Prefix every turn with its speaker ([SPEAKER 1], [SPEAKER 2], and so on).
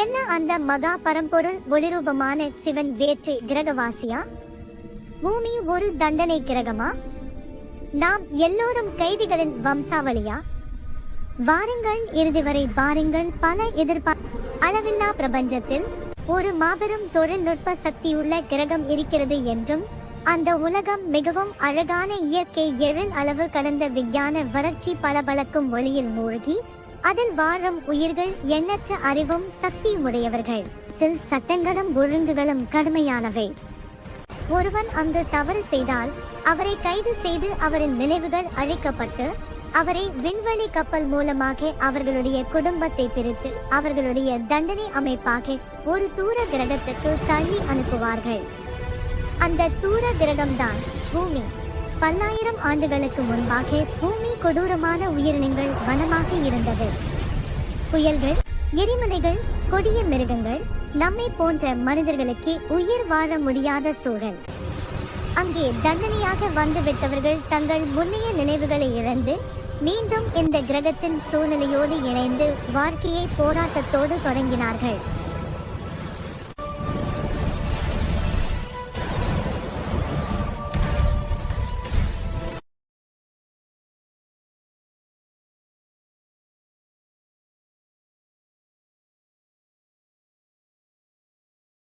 [SPEAKER 1] என்ன அந்த மகா பரம்பொருள் ஒளிரூபமான சிவன் வேற்று கிரகவாசியா? பூமி ஒரு தண்டனை கிரகமா? நாம் எல்லோரும் கைதிகளின் வம்சாவளியா? வாருங்கள் இறுதி வரை பாருங்கள். பல எதிர்பார் அளவில்லா பிரபஞ்சத்தில் ஒரு மாபெரும் தொழில்நுட்ப சக்தியுள்ள கிரகம் இருக்கிறது என்றும் அந்த உலகம் மிகவும் அழகான இயற்கை எழில் அளவு கடந்த விஞ்ஞான வளர்ச்சி பளபளக்கும் ஒளியில் மூழ்கி அதில் வாழும் உயிர்கள் எண்ணற்ற அறிவும் சக்தியும் உடையவர்கள். இதில் சட்டங்களும் ஒழுங்குகளும் கடுமையானவை. ஒருவன் அங்கு தவறு செய்தால் அவரை கைது செய்து அவரின் நினைவுகள் அழிக்கப்பட்டு அவரை விண்வெளி கப்பல் மூலமாக அவர்களுடைய குடும்பத்தை பிரித்து அவர்களுடைய தண்டனை அமைப்பாக ஒரு தூர கிரகத்துக்கு தள்ளி அனுப்புவார்கள். அந்த தூர கிரகம்தான் பூமி. பல்லாயிரம் ஆண்டுகளுக்கு முன்பாக பூமி கொடூரமான உயிரினங்கள் வனமாக இருந்தது. புயல்கள் எரிமலைகள் கொடிய மிருகங்கள் நம்மை போன்ற மனிதர்களுக்கு உயிர் வாழ முடியாத சூழல். அங்கே தண்டனையாக வந்துவிட்டவர்கள் தங்கள் முன்னைய நினைவுகளை இழந்து மீண்டும் இந்த கிரகத்தின் சூழ்நிலையோடு இணைந்து வாழ்க்கையை போராட்டத்தோடு தொடங்கினார்கள்.